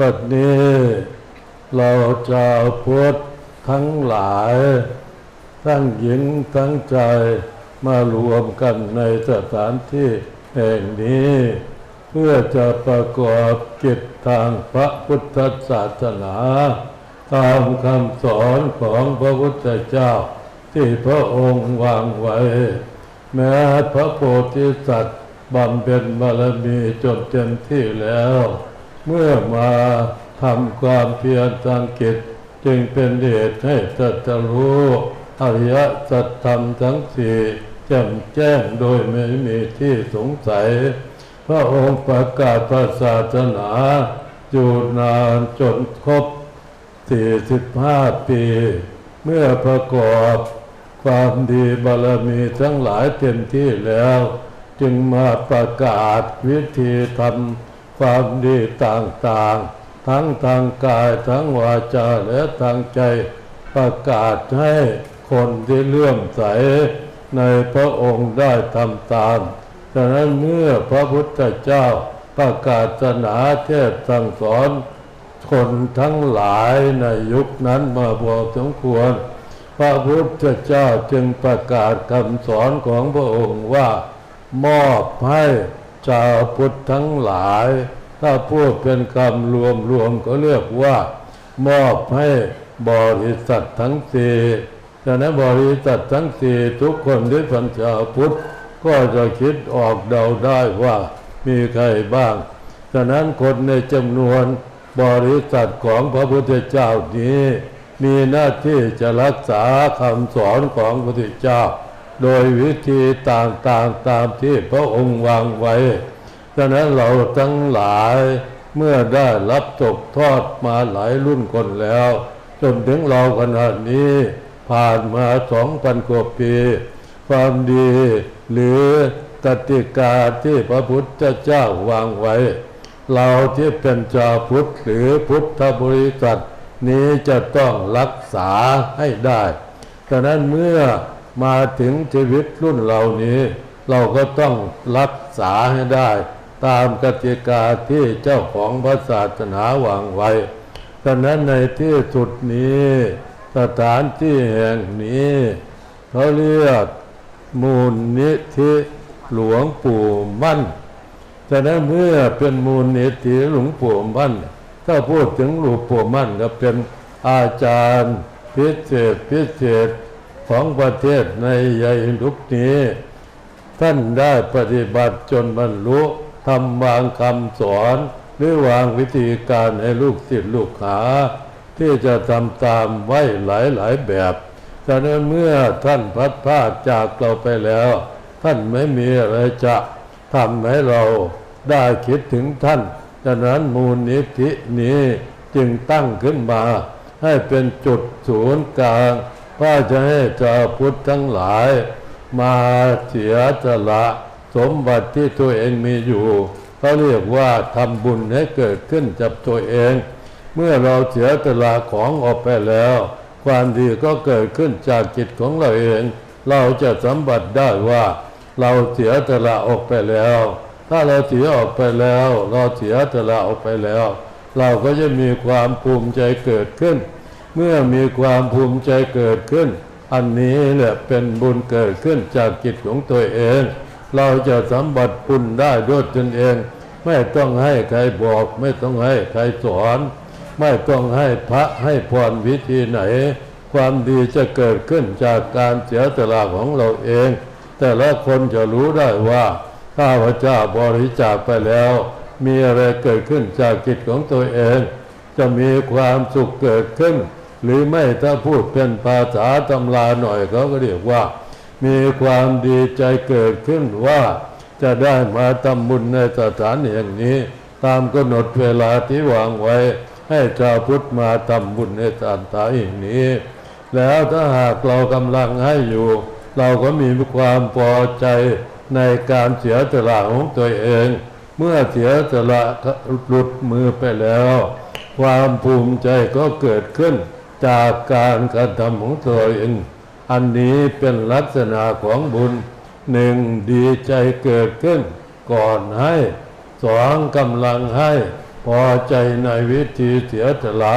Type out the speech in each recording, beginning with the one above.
บัดนี้เราชาวพุทธทั้งหลาย ทั้งหญิงทั้งใจมารวมกันในสถานที่แห่งนี้ เพื่อจะประกอบกิจทางพระพุทธศาสนา ตามคำสอนของพระพุทธเจ้า ที่พระองค์วางไว้ แม้พระโพธิสัตว์บำเพ็ญบารมีจนเต็มที่แล้ว เมื่อมาทำความเพียรทางกิจจึงเป็นเหตุให้ตรัสรู้อริยสัจธรรมทั้งสี่แจ่มแจ้งโดยไม่มีที่สงสัย พระองค์ประกาศพระศาสนาอยู่นานจนครบ 45 ปี เมื่อประกอบความดีบารมีทั้งหลายเต็มที่แล้ว จึงมาประกาศวิธีทำ ความดีต่างๆ ทั้งทางกายทั้งวาจาและทางใจประกาศให้คนที่เลื่อมใสในพระองค์ได้ทำตามฉะนั้นเมื่อพระพุทธเจ้าประกาศศาสนาเทศน์สั่งสอนคนทั้งหลายในยุคนั้นมาพอสมควร พระพุทธเจ้าจึงประกาศคำสอนของพระองค์ว่ามอบให้ ชาวพุทธทั้งหลาย ถ้าพูดเป็นคำรวมๆก็เรียกว่า มอบให้บริษัททั้งสี่ฉะนั้นบริษัททั้งสี่ทุกคนที่เป็นชาวพุทธก็จะคิดออกเดาได้ว่ามีใครบ้าง ฉะนั้นคนในจำนวนบริษัทของพระพุทธเจ้านี้ มีหน้าที่จะรักษาคำสอนของพระพุทธเจ้า โดยวิธีต่างๆตามที่พระองค์วางไว้ฉะนั้นเราทั้งหลายเมื่อได้รับตกทอดมาหลายรุ่นคนแล้ว จนถึงเราขณะนี้ ผ่านมาสองพันกว่าปี ความดีหรือกติกาที่พระพุทธเจ้าวางไว้ เราที่เป็นชาวพุทธหรือพุทธบริษัทนี้จะต้องรักษาให้ได้ฉะนั้นเมื่อ มาถึงชีวิตรุ่นเหล่านี้ เราก็ต้องรักษาให้ได้ ตามกติกาที่เจ้าของพระศาสนาวางไว้ฉะนั้นในที่สุดนี้ สถานที่แห่งนี้เขาเรียกมูลนิธิหลวงปู่มั่นฉะนั้นเมื่อเป็นมูลนิธิหลวงปู่มั่น ถ้าพูดถึงหลวงปู่มั่นก็เป็นอาจารย์พิเศษพิเศษ ของประเทศในใหญ่ลุกนี้ ท่านได้ปฏิบัติจนบรรลุทำวางคำสอน หรือวางวิธีการให้ลูกศิษย์ลูกหา ที่จะทำตามไว้หลายหลายแบบฉะนั้นเมื่อท่านพัดพาจากเราไปแล้ว ท่านไม่มีอะไรจะทำให้เราได้คิดถึงท่านฉะนั้นมูลนิธินี้จึงตั้งขึ้นมา ให้เป็นจุดศูนย์กลาง เพื่อจะให้ชาวพุทธทั้งหลาย มาเสียสละสมบัติที่ตัวเองมีอยู่เขาเรียกว่าทำบุญให้เกิดขึ้นจากตัวเอง เมื่อเราเสียสละของออกไปแล้ว ความดีก็เกิดขึ้นจากจิตของเราเอง เราจะสัมผัสได้ว่า เราเสียสละออกไปแล้ว ถ้าเราเสียออกไปแล้ว เราเสียสละออกไปแล้ว เราก็จะมีความภูมิใจเกิดขึ้น เมื่อมีความภูมิใจเกิดขึ้น อันนี้แหละเป็นบุญเกิดขึ้นจากจิตของตัวเอง เราจะสมบัติบุญได้ด้วยตนเอง ไม่ต้องให้ใครบอก ไม่ต้องให้ใครสอน ไม่ต้องให้พระให้พรวิธีไหน ความดีจะเกิดขึ้นจากการเสียสละของเราเอง แต่ละคนจะรู้ได้ว่าข้าพเจ้าบริจาคไปแล้ว มีอะไรเกิดขึ้นจากจิตของตัวเอง จะมีความสุขเกิดขึ้น หรือไม่ถ้าพูดเป็นภาษาตำราหน่อยเขาก็เรียกว่า มีความดีใจเกิดขึ้นว่า จะได้มาทำบุญในสถานแห่งนี้ ตามกำหนดเวลาที่วางไว้ ให้ชาวพุทธมาทำบุญในสถานแห่งนี้ แล้วถ้าหากเรากำลังให้อยู่ เราก็มีความพอใจในการเสียสละของตัวเอง เมื่อเสียสละหลุดมือไปแล้ว ความภูมิใจก็เกิดขึ้น จากการกระทำของตัวเอง อันนี้เป็นลักษณะของบุญหนึ่งดีใจเกิดขึ้น ก่อนให้สองกำลังให้พอใจในวิธีเสียสละ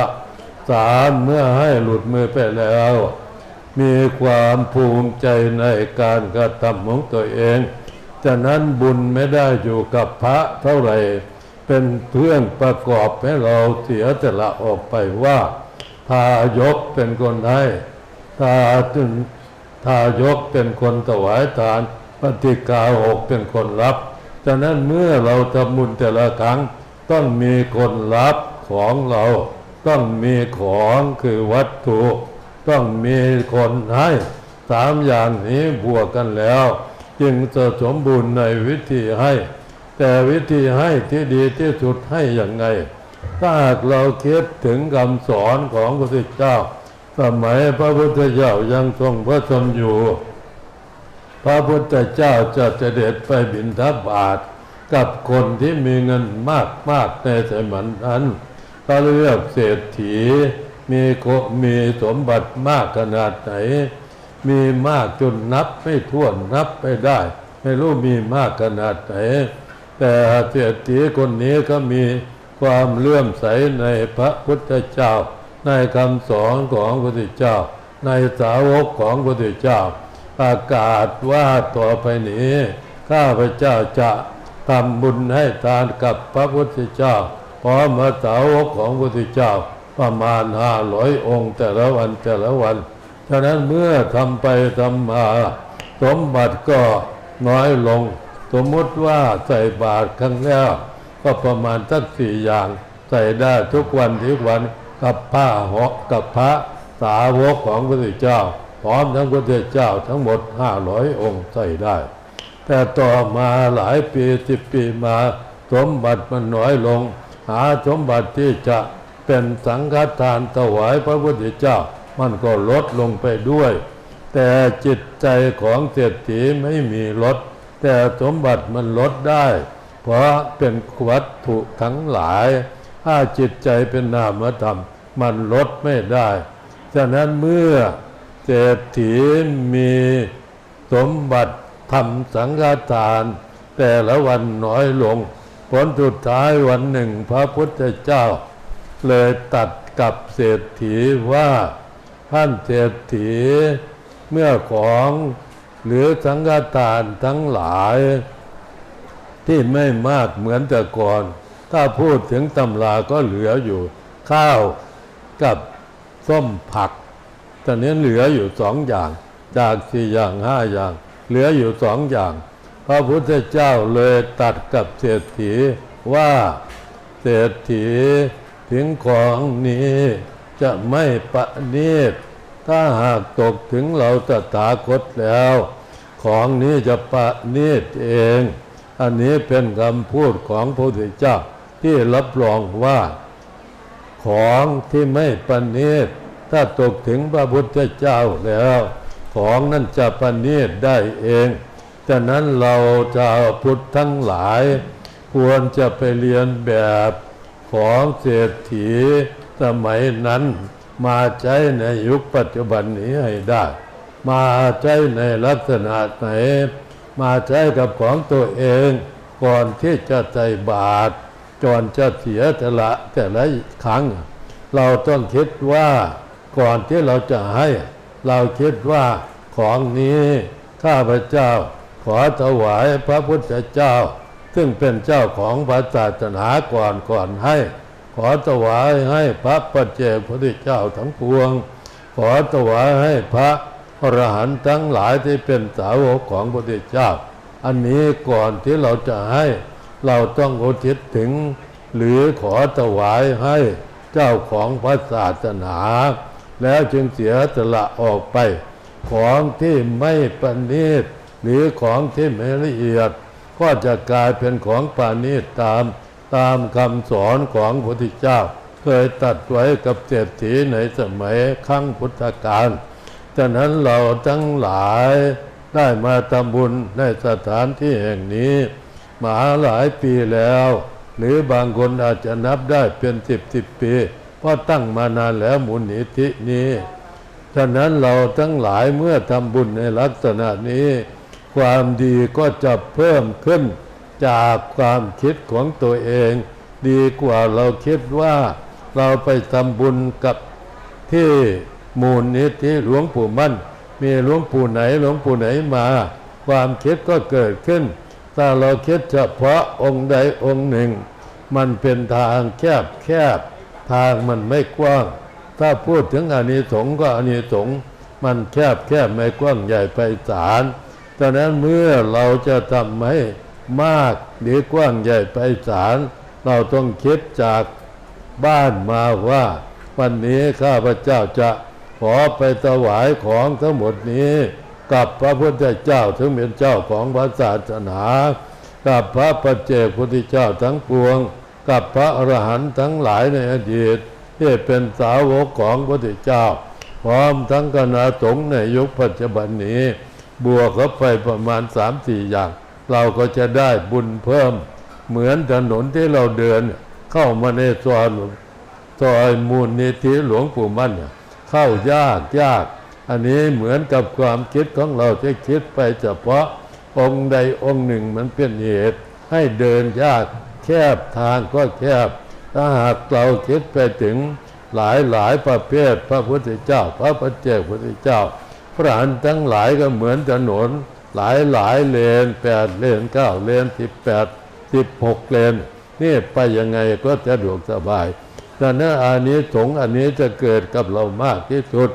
สามเมื่อให้หลุดมือไปแล้ว มีความภูมิใจในการกระทำของตัวเองฉะนั้นบุญไม่ได้อยู่กับพระเท่าไหร่ เป็นเพื่อนประกอบให้เราเสียสละออกไปว่า ทายกเป็นคนให้ทาจึงทายกเป็นคนถวายทานปฏิกาหกเป็นคนรับฉะนั้นเมื่อเราทำบุญแต่ละครั้ง ต้องมีคนรับของเรา ต้องมีของคือวัตถุ ต้องมีคนให้สามอย่างนี้บวกกันแล้ว จึงจะสมบูรณ์ในวิธีให้ แต่วิธีให้ที่ดีที่สุดให้อย่างไง ถ้าหากเราคิดถึงคำสอนของพระพุทธเจ้า สมัยพระพุทธเจ้ายังทรงพระชนอยู่ พระพุทธเจ้าจะเสด็จไปบิณฑบาตกับคนที่มีเงินมากมากๆในสมัยนั้นก็เลือกเศรษฐี มีโกมีสมบัติมากขนาดไหน มีมากจนนับไม่ถ้วนนับไปได้ ไม่รู้มีมากขนาดไหน แต่เศรษฐีคนนี้ก็มี ความเลื่อมใสในพระพุทธเจ้า ในคำสอนของพระพุทธเจ้า ในสาวกของพระพุทธเจ้า ประกาศว่าต่อไปนี้ ข้าพเจ้าจะทำบุญให้ทานกับพระพุทธเจ้าพร้อมมาสาวกของพระพุทธเจ้าประมาณห้าร้อยองค์แต่ละวันแต่ละวันฉะนั้นเมื่อทำไปทำมาสมบัติก็น้อยลง สมมติว่าใส่บาตรครั้งแล้ว ก็ประมาณสักสี่อย่าง ใส่ได้ทุกวันทุกวันกับผ้าหอกกับพระสาวกของพระพุทธเจ้า พร้อมทั้งพระพุทธเจ้าทั้งหมดห้าร้อยองค์ใส่ได้ แต่ต่อมาหลายปีสิบปีมาสมบัติมันน้อยลง หาสมบัติที่จะเป็นสังฆทานถวายพระพุทธเจ้า มันก็ลดลงไปด้วย แต่จิตใจของเศรษฐีไม่มีลด แต่สมบัติมันลดได้ เพราะเป็นวัตถุทั้งหลาย ถ้าจิตใจเป็นนามธรรม มันลดไม่ได้ ฉะนั้นเมื่อเศรษฐีมีสมบัติทำสังฆทาน แต่ละวันน้อยลง ผลสุดท้ายวันหนึ่งพระพุทธเจ้า เลยตัดกับเศรษฐีว่าท่านเศรษฐีเมื่อของหรือสังฆทานทั้งหลาย ที่ไม่มากเหมือนแต่ก่อน ถ้าพูดถึงตำราก็เหลืออยู่ ข้าวกับส้มผักตอนนี้เหลืออยู่สองอย่าง จากสี่อย่างห้าอย่าง เหลืออยู่สองอย่าง พระพุทธเจ้าเลยตัดกับเศรษฐีว่าเศรษฐีถึงของนี้จะไม่ประณีตถ้าหากตกถึงเราตถาคตแล้ว ของนี้จะประณีตเอง อันนี้เป็นคำพูดของพระพุทธเจ้าที่รับรองว่า ของที่ไม่ประณีตถ้าตกถึงพระพุทธเจ้าแล้ว ของนั้นจะประณีตได้เองฉะนั้นเราชาวพุทธทั้งหลาย ควรจะไปเรียนแบบของเศรษฐีสมัยนั้นมาใช้ในยุคปัจจุบันนี้ให้ได้ มาใช้ในลักษณะไหน มาใช้กับของตัวเองก่อนที่จะใจบาตรจนจะเสียแต่ละแต่ละครั้ง เราต้องคิดว่าก่อนที่เราจะให้ เราคิดว่าของนี้ข้าพเจ้า ขอถวายพระพุทธเจ้า ซึ่งเป็นเจ้าของพระศาสนาก่อนก่อนให้ ขอถวายให้พระปัจเจกพุทธเจ้าทั้งปวง ขอถวายให้พระ อรหันต์ทั้งหลายที่เป็นสาวกของพระพุทธเจ้า อันนี้ก่อนที่เราจะให้เราต้องอุทิศถึง หรือขอถวายให้เจ้าของพระศาสนา แล้วจึงเสียสละออกไป ของที่ไม่ประณีตหรือของที่ไม่ละเอียด ก็จะกลายเป็นของปาณีตตามตามคำสอนของพระพุทธเจ้า เคยตัดไว้กับเศรษฐีในสมัยครั้งพุทธกาล ฉะนั้นเราทั้งหลายได้มาทำบุญในสถานที่แห่งนี้มาหลายปีแล้ว หรือบางคนอาจจะนับได้เป็นสิบสิบปี เพราะตั้งมานานแล้วมูลนิธินี้ ฉะนั้นเราทั้งหลายเมื่อทำบุญในลักษณะนี้ ความดีก็จะเพิ่มขึ้นจากความคิดของตัวเอง ดีกว่าเราคิดว่าเราไปทำบุญกับที่ มูลนิธิหลวงปู่มั่น มีหลวงปู่ไหนหลวงปู่ไหนมา ความคิดก็เกิดขึ้น ถ้าเราคิดเฉพาะองค์ใดองค์หนึ่ง มันเป็นทางแคบแคบทางมันไม่กว้าง ถ้าพูดถึงอานิสงส์ก็อานิสงส์มันแคบแคบไม่กว้างใหญ่ไปศาลดังนั้นเมื่อเราจะทำให้มากหรือกว้างใหญ่ไปศาลเราต้องคิดจากบ้านมาว่า วันนี้ข้าพเจ้าจะ อไปถวายของทั้งหมดนี้ กับพระพุทธเจ้าถึงเป็นเจ้าของพระศาสนา กับพระปัจเจกพุทธเจ้าทั้งปวง กับพระอรหันต์ทั้งหลายในอดีต ที่เป็นสาวกของพระพุทธเจ้า พร้อมทั้งคณะสงฆ์ในยุคปัจจุบันนี้ บวกเข้าไปประมาณสามสี่อย่าง เราก็จะได้บุญเพิ่ม เหมือนถนนที่เราเดิน เข้ามาในซอยซอยมูลนิธิหลวงปู่มั่นเนี่ย เข้ายากยาก อันนี้เหมือนกับความคิดของเราที่คิดไปเฉพาะองค์ใดองค์หนึ่งมันเป็นเหตุ ให้เดินยากแคบทางก็แคบ ถ้าหากเราคิดไปถึงหลายหลายประเภทพระพุทธเจ้า พระปัจเจกพุทธเจ้า พระอรหันทั้งหลายก็เหมือนถนน หลายหลายเลนแปดเลนเก้าเลนสิบแปดสิบหกเลนนี่ไปยังไงก็จะดวกสบาย ดังนั้นอันนี้สงส์อันนี้จะเกิดกับเรามากที่สุด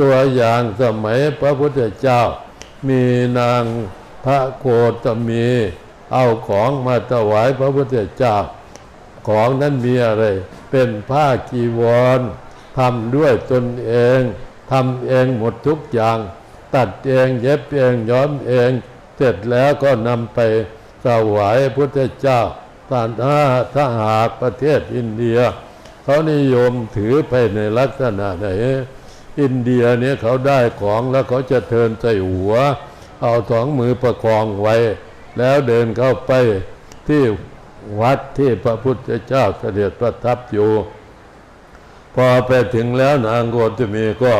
ตัวอย่างสมัยพระพุทธเจ้า มีนางพระโคตมี เอาของมาถวายพระพุทธเจ้า ของนั้นมีอะไร เป็นผ้ากีวรทำด้วยตนเองทำเองหมดทุกอย่าง ตัดเองเย็บเองย้อมเอง เสร็จแล้วก็นำไปถวายพระพุทธเจ้าตานถ้าถ้าหากประเทศอินเดีย เขานิยมถือไปในลักษณะไหน อินเดียเนี่ยเขาได้ของแล้วเขาจะเทินใส่หัว เอาสองมือประคองไว้ แล้วเดินเข้าไปที่วัดที่พระพุทธเจ้าเสด็จประทับอยู่ พอไปถึงแล้วนางโกตมีก็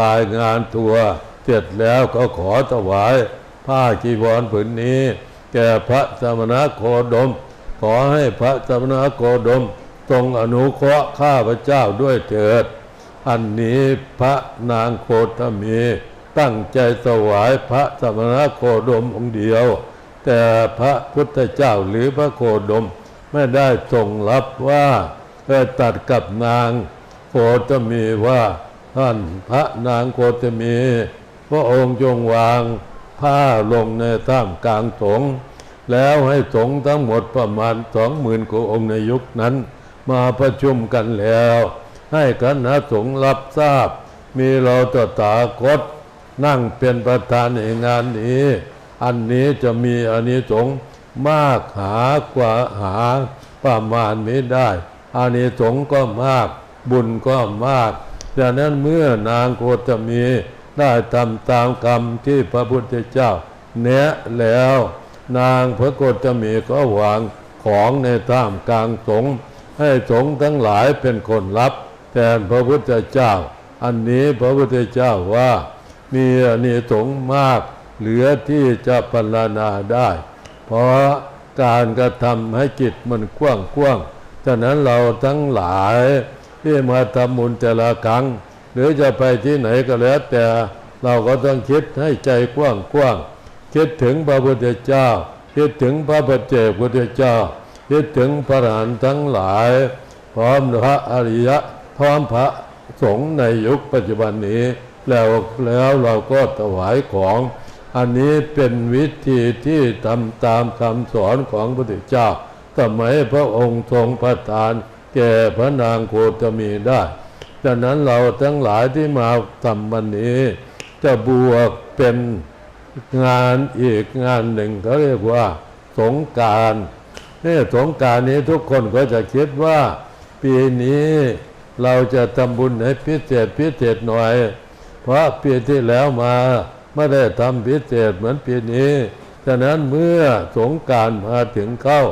รายงานตัวเสร็จแล้วก็ขอถวาย ผ้ากีวรผืนนี้ แก่พระสมณโคดม ขอให้พระสมณโคดม ทรงอนุเคราะห์ข้าพเจ้าด้วยเถิด อันนี้พระนางโคตมี ตั้งใจถวายพระสมณโคดมองค์เดียว แต่พระพุทธเจ้าหรือพระโคดมไม่ได้ทรงรับว่าได้ตัดกับนางโคตมีว่าท่านพระนางโคตมีพระองค์จงวางผ้าลงในท่ามกลางสงแล้วให้สงทั้งหมดประมาณสองหมื่นกว่าองค์ในยุคนั้น มาประชุมกันแล้ว ให้คณะสงฆ์รับทราบ มีเราตถาคต นั่งเป็นประธานในงานนี้ อันนี้จะมีอานิสงส์มากหากว่าหาประมาณไม่ได้อานิสงส์ก็มาก บุญก็มากดังนั้นเมื่อนางโคตมีได้ทำตามกรรมที่พระพุทธเจ้าแนะแล้ว นางพระโกตมีก็วางของในท่ามกลางสงฆ์ ให้สงฆ์ทั้งหลายเป็นคนรับ แทนพระพุทธเจ้า อันนี้พระพุทธเจ้าว่า มีอนิสงส์มาก เหลือที่จะพรรณนาได้ เพราะการกระทำให้จิตมันกว้างกว้างฉะนั้นเราทั้งหลายที่มาทำบุญแต่ละครั้ง หรือจะไปที่ไหนก็แล้ว แต่เราก็ต้องคิดให้ใจกว้างกว้างคิดถึงพระพุทธเจ้า คิดถึงพระปัจเจกพุทธเจ้า คิดถึงพระอรหันต์ทั้งหลาย พร้อมพระอริยะ พร้อมพระสงฆ์ในยุคปัจจุบันนี้ แล้วแล้วเราก็ถวายของ อันนี้เป็นวิธีที่ทำตามคำสอนของพระพุทธเจ้าสมัยพระองค์ทรงประทาน แก่พระนางโคตมีได้ดังนั้นเราทั้งหลายที่มาทำวันนี้ จะบวกเป็นงานอีกงานหนึ่งเขาเรียกว่า สงการ เนี่ยสงการนี้ทุกคนก็จะคิดว่า ปีนี้เราจะทำบุญให้พิเศษพิเศษหน่อย เพราะปีที่แล้วมาไม่ได้ทำพิเศษเหมือนปีนี้ ฉะนั้นเมื่อสงการมาถึงเข้า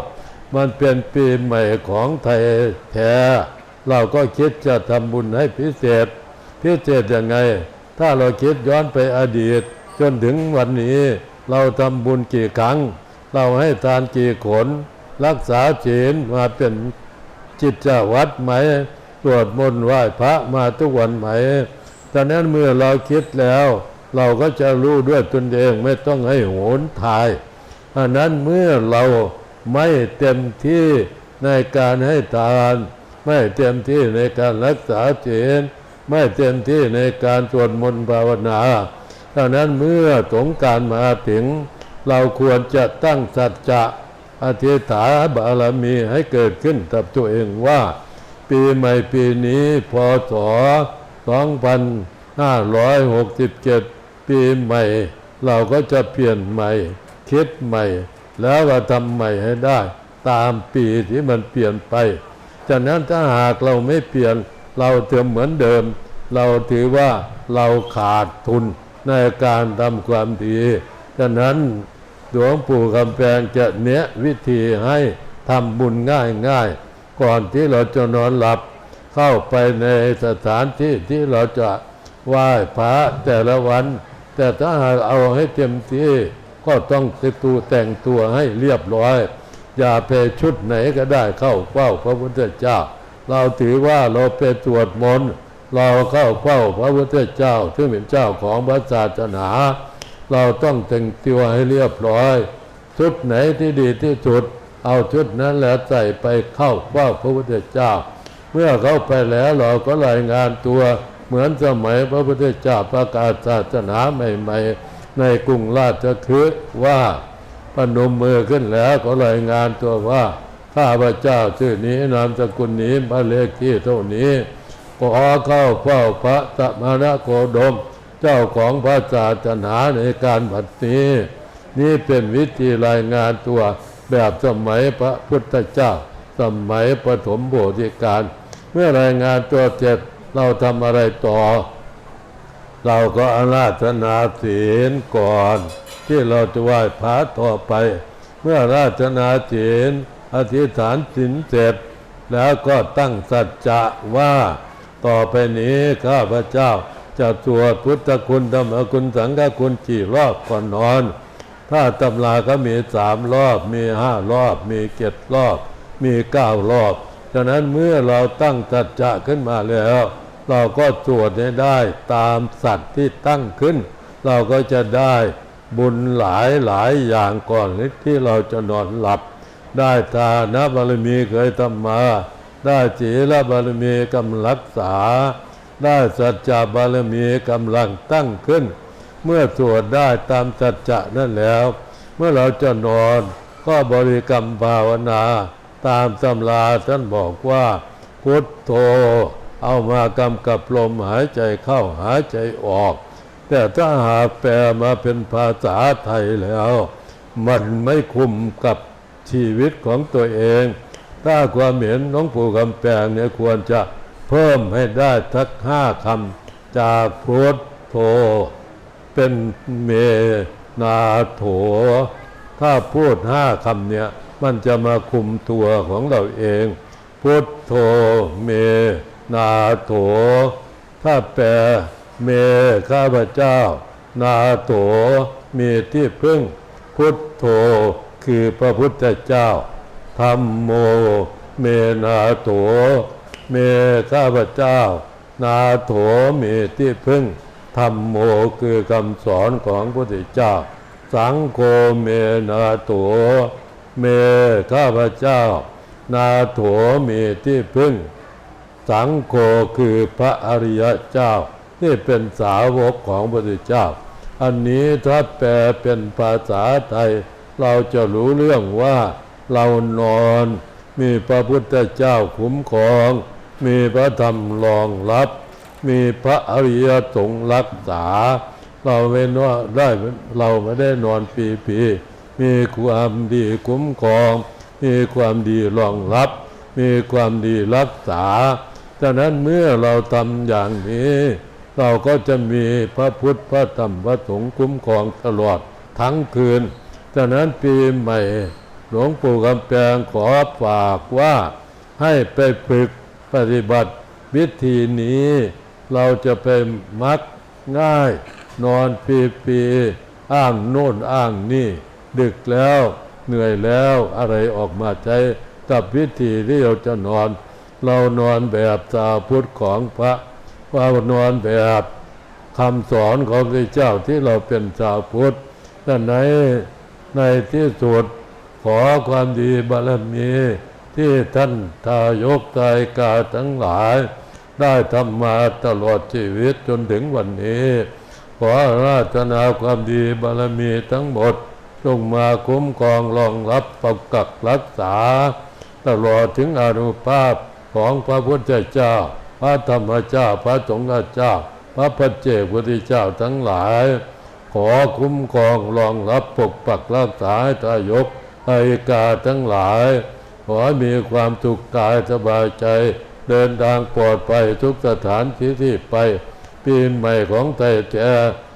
มันเป็นปีใหม่ของไทยแท้เราก็คิดจะทำบุญให้พิเศษ พิเศษยังไง ถ้าเราคิดย้อนไปอดีต จนถึงวันนี้ เราทำบุญกี่ครั้ง เราให้ทานกี่ขน รักษาศีลมาเป็นจิตจวัดไหมสวดมนต์ไหว้พระมาทุกวันไหมตอนนั้นเมื่อเราคิดแล้ว เราก็จะรู้ด้วยตนเองไม่ต้องให้โหนทายอันนั้นเมื่อเราไม่เต็มที่ในการให้ทาน ไม่เต็มที่ในการรักษาศีลไม่เต็มที่ในการสวดมนต์ภาวนาดังนั้นเมื่อสงการมาถึง เราควรจะตั้งสัจจะ อธิษฐานบารมีให้เกิดขึ้นกับตัวเองว่า ปีใหม่ปีนี้พศ2567 ปีใหม่ เราก็จะเปลี่ยนใหม่ คิดใหม่ แล้วก็ทำใหม่ให้ได้ ตามปีที่มันเปลี่ยนไปจากนั้นถ้าหากเราไม่เปลี่ยนเราเถือเหมือนเดิม เราถือว่าเราขาดทุนในการทำความดีจากนั้น หลวงปู่คำแพงจะเนี้ยวิธีให้ทำบุญง่ายง่ายๆก่อนที่เราจะนอนหลับ เข้าไปในสถานที่ที่เราจะไหว้พระแต่ละวัน แต่ถ้าหากเอาให้เต็มที่ก็ต้องติดตัวแต่งตัวให้เรียบร้อย อย่าไปชุดไหนก็ได้เข้าเฝ้าพระพุทธเจ้า เราถือว่าเราไปตรวจมนต์เราเข้าเฝ้าพระพุทธเจ้าที่เป็นเจ้าของพระศาสนา เราต้องแต่งตัวให้เรียบร้อย ชุดไหนที่ดีที่สุด เอาชุดนั้นแล้วใส่ไปเข้าเฝ้าพระพุทธเจ้า เมื่อเข้าไปแล้วเราก็รายงานตัวเหมือนสมัยพระพุทธเจ้าประกาศศาสนาใหม่ ๆ ในกรุงราชคฤห์ว่าปนมมือขึ้นแล้วก็รายงานตัวว่าข้าพระเจ้าชื่อนี้นามสกุลนี้บ้าเลขที่เท่านี้ขอเข้าเฝ้าพระสมณโคดม เจ้าของพระศาสนาในการบัดนี้ นี่เป็นวิธีรายงานตัวแบบสมัยพระพุทธเจ้า สมัยปฐมโบธิการ เมื่อรายงานตัวเสร็จเราทำอะไรต่อ เราก็อาราธนาศีลก่อน ที่เราจะไหว้พระต่อไป เมื่อราธนาศีลอธิษฐานศีลเสร็จ แล้วก็ตั้งสัจจะว่า ต่อไปนี้ข้าพระเจ้า จะสวดพุทธคุณธรรมคุณสังฆคุณกี่รอบก่อนนอน ถ้าตำราก็มีสามรอบ มีห้ารอบ มีเจ็ดรอบ มีเก้ารอบฉะนั้นเมื่อเราตั้งสัจจะขึ้นมาแล้ว เราก็สวดให้ได้ตามสัตว์ที่ตั้งขึ้น เราก็จะได้บุญหลายหลายอย่างก่อนที่เราจะนอนหลับ ได้ทานบารมีเคยทำมา ได้ศีลบารมีกำลังรักษา ได้สัจจะบารมีกำลังตั้งขึ้น เมื่อสวดได้ตามสัจจะนั่นแล้ว เมื่อเราจะนอนก็บริกรรมภาวนา ตามตำราท่านบอกว่า พุทโธ เอามากำกับลมหายใจเข้าหายใจออก แต่ถ้าหาแปลมาเป็นภาษาไทยแล้ว มันไม่คุมกับชีวิตของตัวเอง ถ้าความเห็นน้องปู่คำแปลงเนี่ยควรจะ เพิ่มให้ได้ทักห้าคำจากพุทโธเป็นเมนาโถ ถ้าพูดห้าคำเนี่ยมันจะมาคุมตัวของเราเอง พุทโธเมนาโถ ถ้าแปลเมข้าพเจ้า นาโถมีที่พึ่ง พุทโธคือพระพุทธเจ้าธรรมโม เมนาโถ เมข้าพเจ้า นาโถมีที่พึ่งธรรมโมคือคำสอนของพระพุทธเจ้า สังโฆเมนาโถเมข้าพเจ้า นาโถมีที่พึ่ง สังโฆคือพระอริยเจ้า ที่เป็นสาวกของพระพุทธเจ้า อันนี้ถ้าแปลเป็นภาษาไทย เราจะรู้เรื่องว่าเรานอนมีพระพุทธเจ้าคุ้มครอง มีพระธรรมรองรับ มีพระอริยสงฆ์รักษา เราไม่นอนได้เราไม่ได้นอนปีปีมีความดีคุ้มครอง มีความดีรองรับ มีความดีรักษาฉะนั้นเมื่อเราทำอย่างนี้ เราก็จะมีพระพุทธพระธรรมพระสงฆ์คุ้มครองตลอดทั้งคืนฉะนั้นปีใหม่ หลวงปู่คำแปงขอฝากว่าให้ไปฝึก ปฏิบัติวิธีนี้ เราจะไปมักง่าย นอนปีปีๆอ้างโน่นอ้างนี่ ดึกแล้วเหนื่อยแล้วอะไรออกมาใช้กับวิธีที่เราจะนอน เรานอนแบบสาวพุทธของพระว่านอนแบบคำสอนของพระเจ้าที่เราเป็นชาวพุทธดังนั้นในที่สุดขอความดีบารมี ที่ท่านทายกทายกาทั้งหลาย ได้ทำมาตลอดชีวิตจนถึงวันนี้ ขอราธนาความดีบารมีทั้งหมดจงมาคุ้มครองรองรับปกปักรักษา ตลอดถึงอานุภาพของพระพุทธเจ้า พระธรรมเจ้า พระสงฆ์เจ้า พระพัจเจกพุทธเจ้าทั้งหลาย ขอคุ้มครองรองรับปกปักรักษาทายกไอกาทั้งหลาย ขอให้มีความสุขกายสบายใจ เดินทางปลอดภัยทุกสถานที่ที่ไป ปีใหม่ของไทยแท้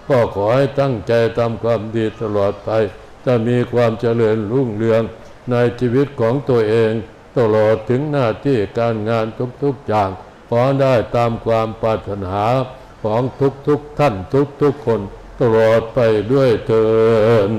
ก็ขอให้ตั้งใจทำความดีตลอดไปจะมีความเจริญรุ่งเรืองในชีวิตของตัวเอง ตลอดถึงหน้าที่การงานทุกๆอย่างขอได้ตามความปรารถนาของทุกๆท่านทุกๆคน ตลอดไปด้วยเถิด